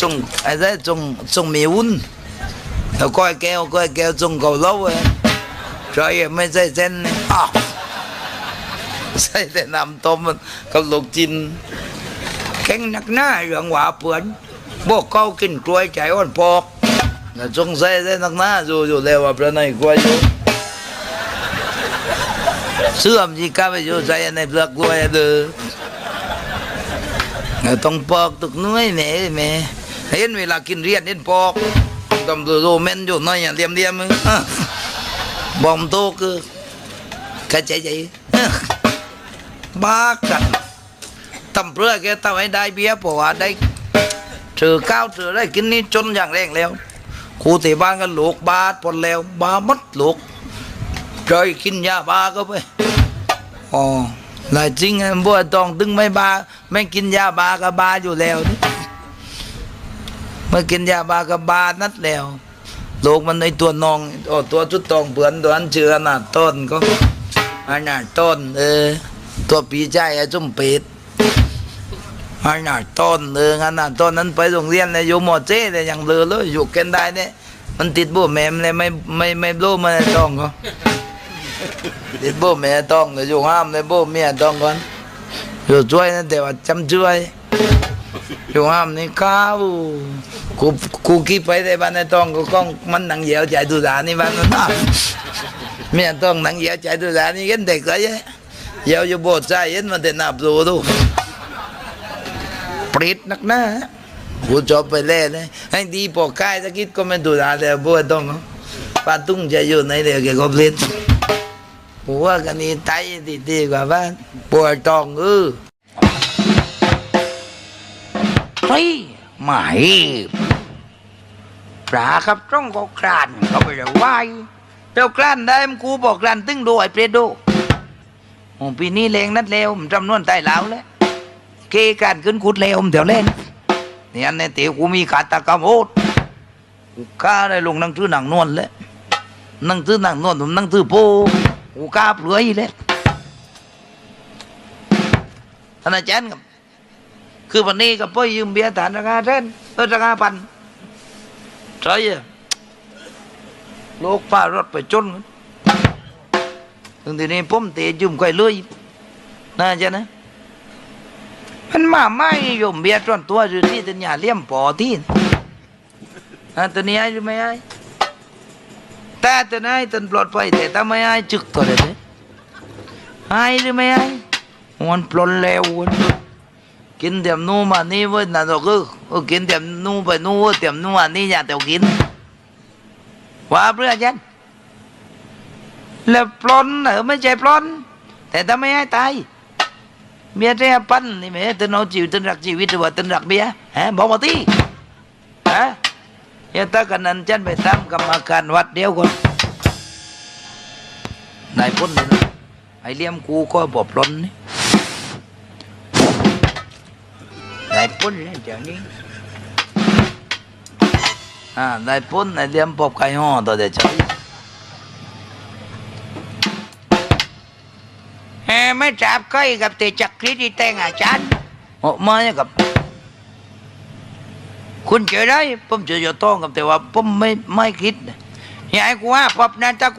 จงไอ้ได้จงจงมีวุ้นแล้วก้อยแก้วก้อยแก้วจงเกาเหล้าเองใช่ไม่ใช่เส้นนี่อ้าวใส่แต่น้ำต้มมันกับลูกจินแข็งนักหน้าเรื่องว่าเปือนบอกเขากินกล้วยใจอ่อนปอกแล้วจงใส่แต่นักหน้าอยู่อยู่แล้วว่าประนัยกล้วยอยู่เสื่อมจีก้าไปอยู่ใส่ในเปลือกกล้วยเด้อ ต้องปอกตุกน้อยแม่แม่ เห็นเวลากินเรียนเห็นปอกต้องดูดูเมนอยู่น้อยอย่างเดียมเดียมมึงบอมโตคือกระจายใจอะบ้ากันตำเพื่อแกทำให้ได้เบี้ยร์เพราะว่าได้ถือข้าวถือได้กินนี่จนอย่างแรงแล้วครูที่บ้านก็ลูกบาดพอแล้วบามัดหลูกใจกินยาบาก็ไปอ๋อหลายจริงไอ้บัวตองตึงไม่บาไม่กินยาบากับบาอยู่แล้วนี่ มื่อกินยาบากับบานัดแล้วโลกมันในตัวนองโอ้ตัวชุดตองเปือนตัวนั้นเชื่อขนาต้นก็ขนาดต้นเออตัวปีใจไอ้จุ่มเป็ดขนาดต้นเออขนาดต้นนั้นไปโรงเรียนเลยอยู่มอเจ้เลยยังเลอเลยอยู่กันได้เนี่ยมันติดบัวแมมเลยไม่ไม่ไม่รู้มันต้องเขาเด็ดโบแม่ต้องเลยอยู่ห้ามเลยโบเมียต้องก่อนอยู่ช่วยนะแต่ว่าจำช่วย อยู่ห้ามนี่ข้าวกูกูคิดไปในบ้านในต้องกูก้องมันหนังเหยียวใจตุลานี่บ้านมันน่ะเมียต้องหนังเหยียวใจตุลานี่เห็นเด็กเลยเหยียวอยู่โบสถ์ใจเห็นมันแต่นับดูดูปริดนักหน้ากูจบไปเล่เลยให้ดีพอใกล้สักคิดก็ไม่ตุลาแต่โบต้องป้าตุ้งจะอยู่ในเดียวกก็เปลี่ยนผัวกันนี่ไตดีดีกว่าบ้านปวดตองเออ เฮ้ยไม่ปลาครับต้องก็คลานเขาไปเลยว่ายเปลวคลานได้มกูบอกคลานตึงดูไอ้เปรตดูโอ้ปีนี้แรงนัดเร็วมันจำนวนไตเหลาแล้วเกการขึ้นขุดเร็วมันแถวเล่นนี่อันนี้เตี๋ยวกูมีขาตากรรมโอดกูกล้าได้ลงนั่งซื้อหนังนวลแล้วนั่งซื้อนังนวดผมนั่งซื้อโปกูกล้าเปลือยเลยท่านอาจารย์ครับ คือวันนี้กับพ่อยืมเบียร์ฐานราคาเส้นเออราคาพันใช่อะโลกฟ้ารถไปจนถึงทีนี้ผมเตะยืมก่อยเลยน่าจะนะมันมาไม่ยมเบียร์จนตัวอยู่ที่ตัญญาเลี่ยมปอที่อะตัวนี้ให้หรือไม่ให้แต่จะให้ตนปลอดภัยแต่ถ้าไม่ให้จึกก็เลยเนี่ยให้หรือไม่ให้มันปลนแล้ว กินเตียมนู่มานี่เว้ยนะเราก็เอกินเตียมนู่ไปนู่เว้ยเตียมนู่นมานี่อย่าเตียวกินว่าเพื่อฉันแล้วปลนเออไม่ใช่ปลนแต่ถ้าไม่ให้ตายเมียจะปั้นนี่แม่ตนเอาชีวิตตนรักชีวิตหรือว่าตนรักเมียฮะบอกมาที่ฮะเฮียตากันนั้นฉันไปทำกรรมการวัดเดียวก่อนนายพ้นเลยนะไอเลี้ยมกูก็บอบล้นนี่ นายพ้นเลยเจ้านี้อ่านายพ้นนเลี้ยมปอบไก่ห่อตัวเดียวเจ้าแหมไม่จับใกล้กับเตจักรีที่แต่งอาจารย์โอ้มาเนี่ยกับ คุณเจอได้ผมเจออยู่ต้องกับแต่ว่าผมไม่ไม่คิดนะยายกูว่าปอบนั้นถ้ากู